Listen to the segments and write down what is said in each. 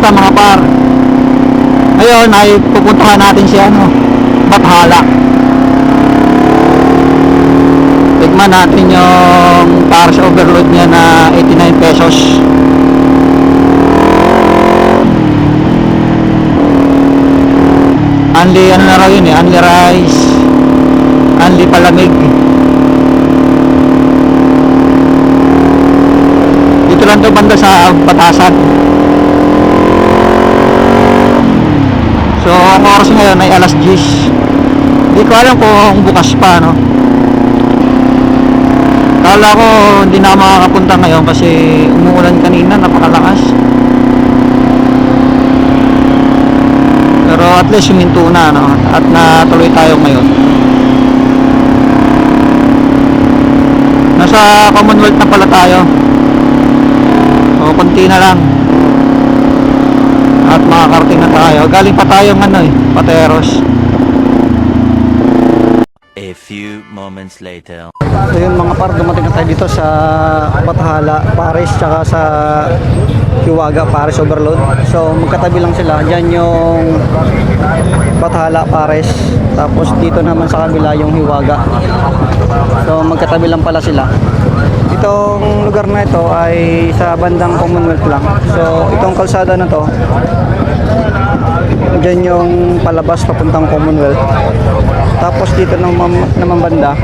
Kamusta mga par? Ngayon ay pupuntahan natin si ano, Bathala. Tignan natin yung para sa overload niya na 89 pesos. Only ano na raw yun eh, only rice, only palamig. Dito lang to banda sa Batasan. So, ang oras ngayon ay alas 10. Hindi ko alam kung bukas pa, no? Kala ko hindi na makakapunta ngayon kasi umuulan kanina, napakalakas. Pero at least huminto na, no? At natuloy tayo ngayon. Nasa Commonwealth na pala tayo. O, konti na lang. At makakarating na tayo. Galing pa tayo ng ano eh, Pateros. A few moments later. So yun mga par, dumating na tayo dito sa Bathala, Paris, tsaka sa Hiwaga, Paris Overload. So magkatabi lang sila. Diyan yung Bathala, Paris. Tapos dito naman sa kabila yung Hiwaga. So magkatabi lang pala sila. Itong lugar na ito ay sa bandang Commonwealth lang. So itong kalsada na to, Diyan yung palabas papuntang Commonwealth. Tapos dito naman, naman banda,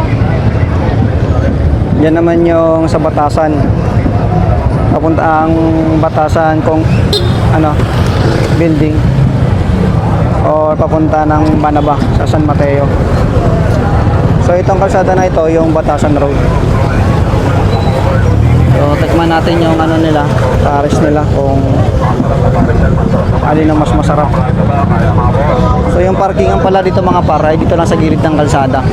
yan naman yung sa Batasan. Papunta ang Batasan kung ano, building. O papunta ng Banaba sa San Mateo. So itong kalsada na ito, yung Batasan Road. So tikman natin yung ano nila, pares nila kung alin ang mas masarap. So yung parkingan pala dito mga para ay dito lang sa gilid ng kalsada.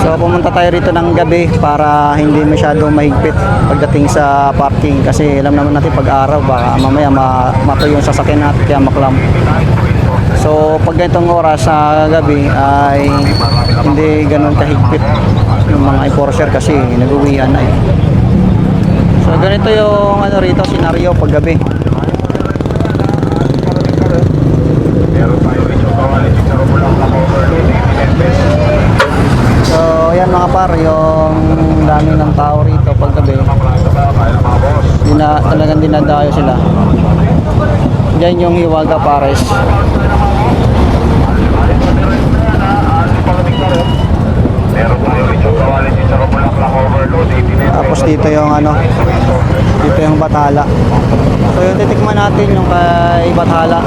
So pumunta tayo rito ng gabi para hindi masyadong mahigpit pagdating sa parking kasi alam naman natin pag araw baka mamaya ma matuyo yung sasakyan natin kaya maklam. So pag ganitong oras sa gabi ay hindi ganun kahigpit yung mga enforcer kasi nag-uwian na eh. So ganito yung ano rito senaryo pag gabi. So yan mga par yung dami ng tao rito pag gabi. Dina, talagang dinadayo sila. Diyan yung Hiwaga Pares. Tapos dito yung ano, dito yung Bathala. So yung titikman natin yung kay Bathala.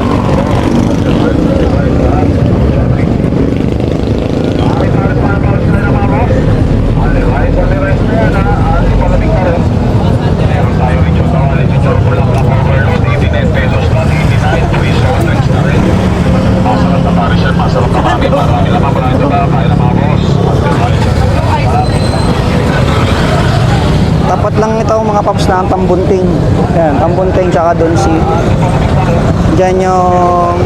Tapat lang ito ang Tambunting. Yan, Tambunting tsaka Donsi. Diyan yung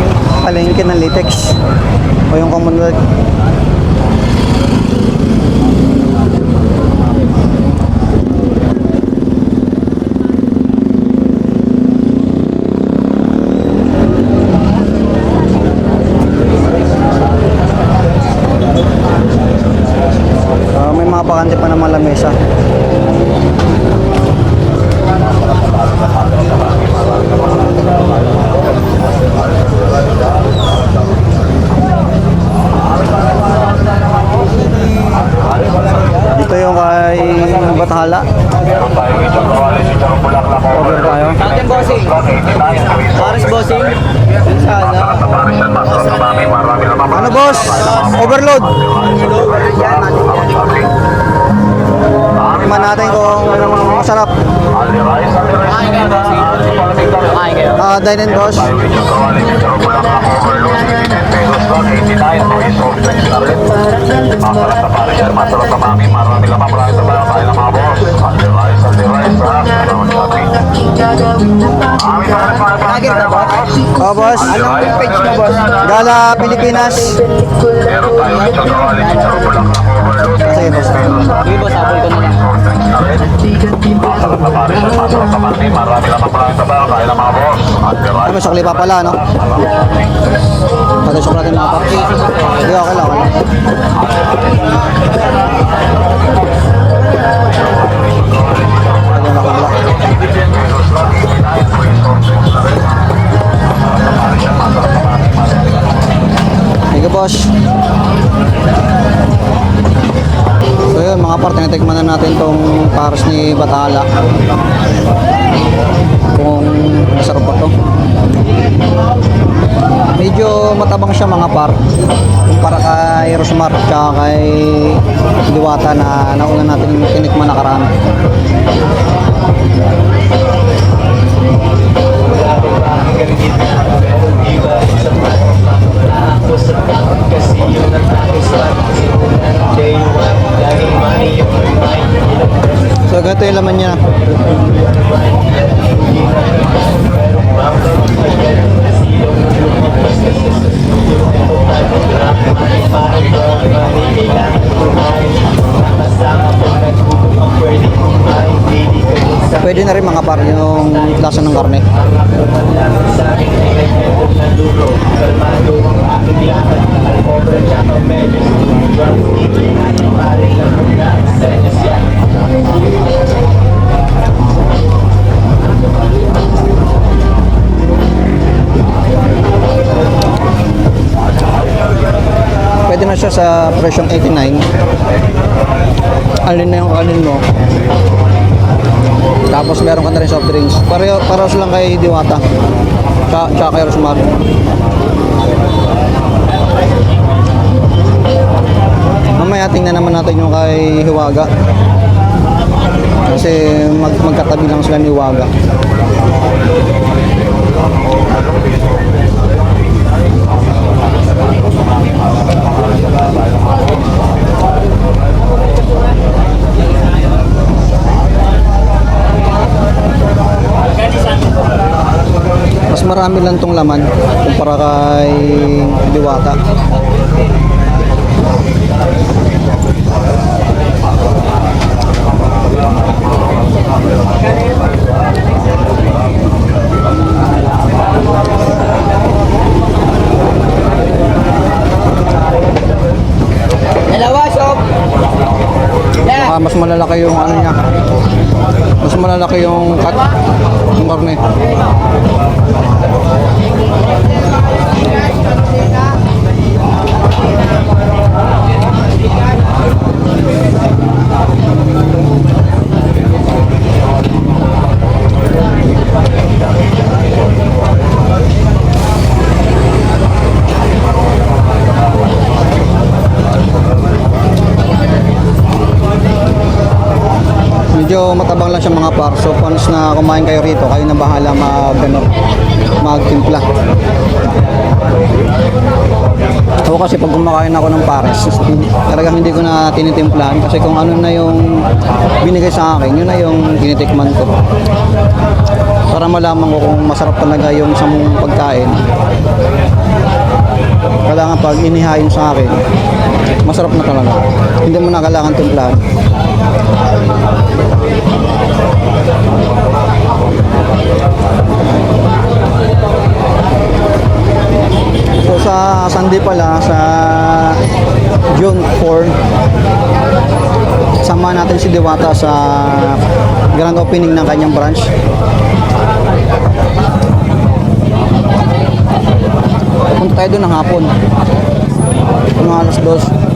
palengke ng Litex o yung Commonwealth. Ah, may mga bakante pa na malamesa. Dito yung kay Bathala. Order tayo. Ating bossing. Paris bossing. Sana. Ano boss? Overload. Tingnan natin kung masarap. Kumain kayo bossing. Kumain kayo. Ah, dine in boss. Oh boss. Anong page mo boss? Gala Pilipinas. Sige boss. Sige boss, habol ko na lang. Masarap na pares at masarap na. Kaya mga boss. Ay, may sukli pa pala, no? Pagkasok natin mga par. Hindi, okay lang, okay lang. Thank you, boss. So yun, mga par, tinitikman na natin tong pares ni Batala. Kung masarap pa to. Medyo matabang siya mga par. Kumpara kay Rosmar at kay Diwata na nauna natin tinikman nakaraan. So sa presyong 89. Alin na yung kanin mo. Tapos meron ka na rin soft drinks. Pareho, pareho lang kay Diwata. Tsaka, tsaka kay Rosmar. Mamaya tingnan naman natin yung kay Hiwaga. Kasi mag, magkatabi lang sila ni Hiwaga. Marami lang tong laman kumpara kay Diwata. Mas malalaki yung ano niya. Mas malalaki yung kumain kayo rito, kayo na bahala mag ano, magtimpla. Ako kasi pag kumakain ako ng pares, talagang hindi ko na tinitimplahan kasi kung ano na yung binigay sa akin, yun na yung tinitikman ko. Para malaman ko kung masarap talaga yung isang pagkain. Kailangan pag inihain sa akin, masarap na talaga. Hindi mo na kailangan timplahan. So sa Sunday pala, sa June 4, sama natin si Dewata sa grand opening ng kanyang branch. Punta tayo doon ng hapon. Mga alas 2.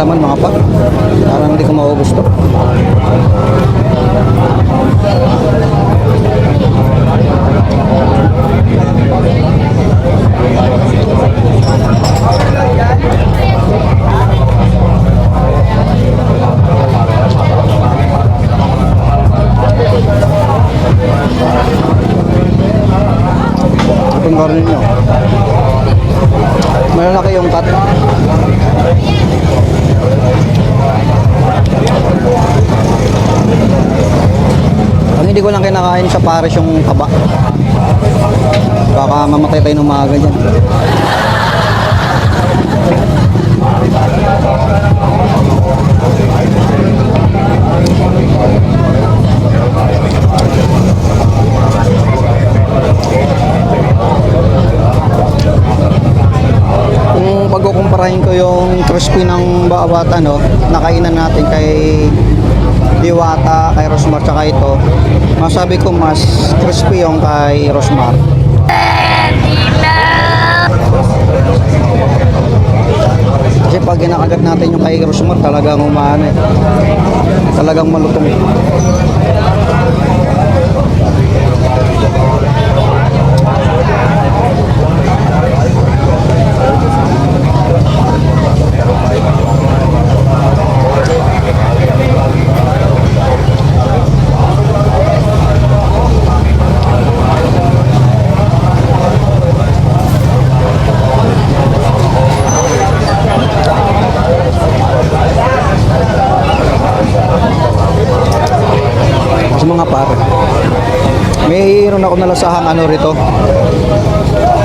Laman mga pa. Parang hindi ko maubos to. Itong garnin nyo. Malalaki yung cut. Ang hindi ko lang kinakain sa Paris yung taba. Baka mamatay tayo ng maaga dyan. crispy ng bawat ano, nakainan natin kay Diwata, kay Rosmar, tsaka ito, masabi ko mas crispy yung kay Rosmar. Kasi pag ginakagat natin yung kay Rosmar, talagang umano eh. Talagang malutong. Sa mga pare. Mayroon ako nalasahang ano rito.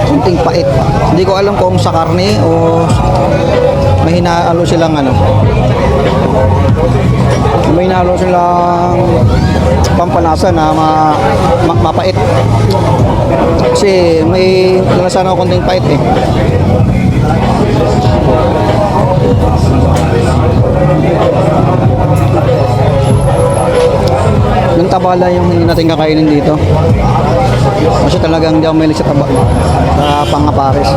Kunting pait. Hindi ko alam kung sa karne o may hinalo silang ano. May hinalo silang pampalasa na ma, ma, mapait. Kasi may nalasahan ako kunting pait eh. Yung tabala yung hindi natin kakainin dito. Kasi talagang hindi ako mahilig sa taba. Sa pangapares.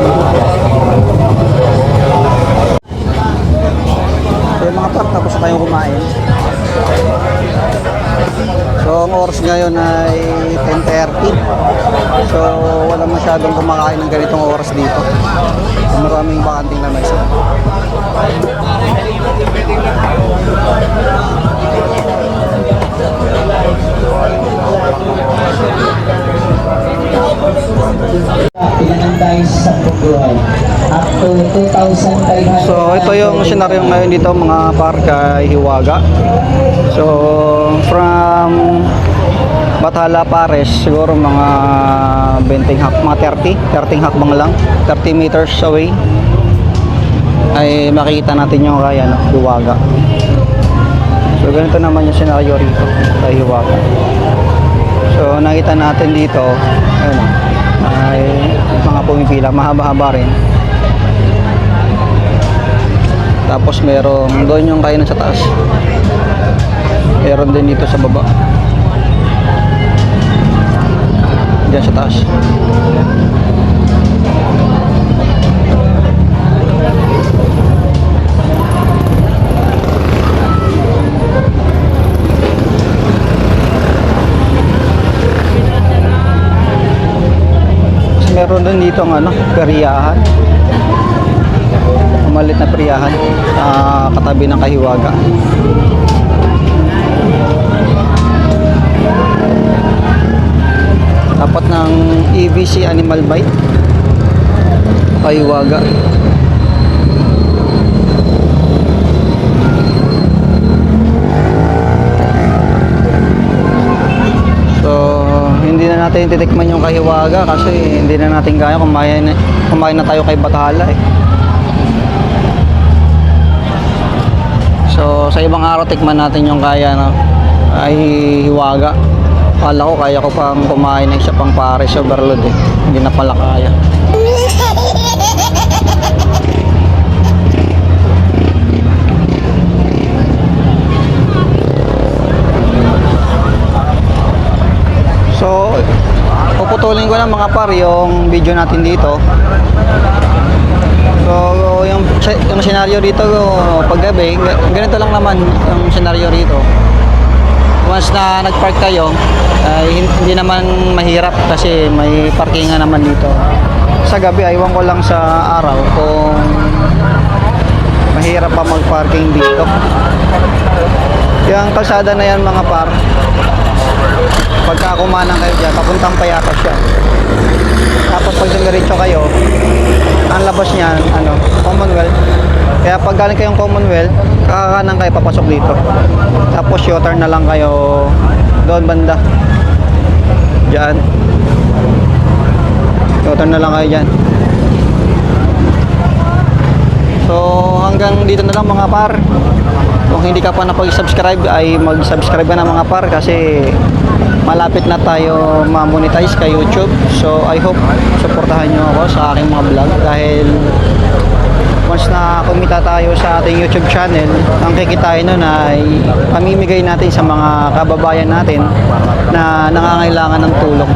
So yung mga par, tapos tayong kumain. So ang oras ngayon ay 10.30. So wala masyadong kumakain ng ganitong oras dito. Maraming bakanting na pinanantay sa buhay. Up to 2,500. So ito yung senaryo ngayon dito mga parka Hiwaga. So from Bathala Pares siguro mga 20 hak mga 30, 30 hakbang lang, 30 meters away ay makikita natin yung kaya no, Hiwaga. So ganito naman yung senaryo rito sa Hiwaga. So nakita natin dito ayun, ay mga pumipila, mahaba-haba rin. Tapos merong doon yung kainan sa taas. Meron din dito sa baba. Diyan sa taas. Meron din dito ang ano, periyahan malit na priyahan sa katabi ng kahiwaga. Tapat ng EVC Animal Bite. Kahiwaga. So, hindi na natin titikman yung kahiwaga kasi hindi na natin kaya kumain, kumain na tayo kay Bathala eh. So, sa ibang araw tikman natin yung kaya no, ay hiwaga. Kala ko kaya ko pang kumain ng isa pang pares overload eh. Hindi na pala kaya. So, puputulin ko na mga par yung video natin dito. So, yung, yung senaryo dito, paggabi, ga- ganito lang naman yung senaryo rito. Once na nag-park kayo, ay hin- hindi naman mahirap kasi may parkingan naman dito. Sa gabi, aywan ko lang sa araw kung mahirap pa mag-parking dito. Yung kalsada na yan mga par, pagka kumanang kayo dyan, papuntang payatas siya. Tapos pag dumiretso kayo, ang labas niyan, ano, Commonwealth. Kaya pag galing kayong Commonwealth, kakakanan kayo papasok dito. Tapos U-turn na lang kayo doon banda. dyan. Tutor na lang kayo dyan. So hanggang dito na lang mga par. Kung hindi ka pa napag-subscribe ay mag-subscribe ka na mga par kasi malapit na tayo ma-monetize kay YouTube. So I hope suportahan nyo ako sa aking mga vlog dahil once na kumita tayo sa ating YouTube channel, ang kikitain nun ay pamimigay natin sa mga kababayan natin na nangangailangan ng tulong.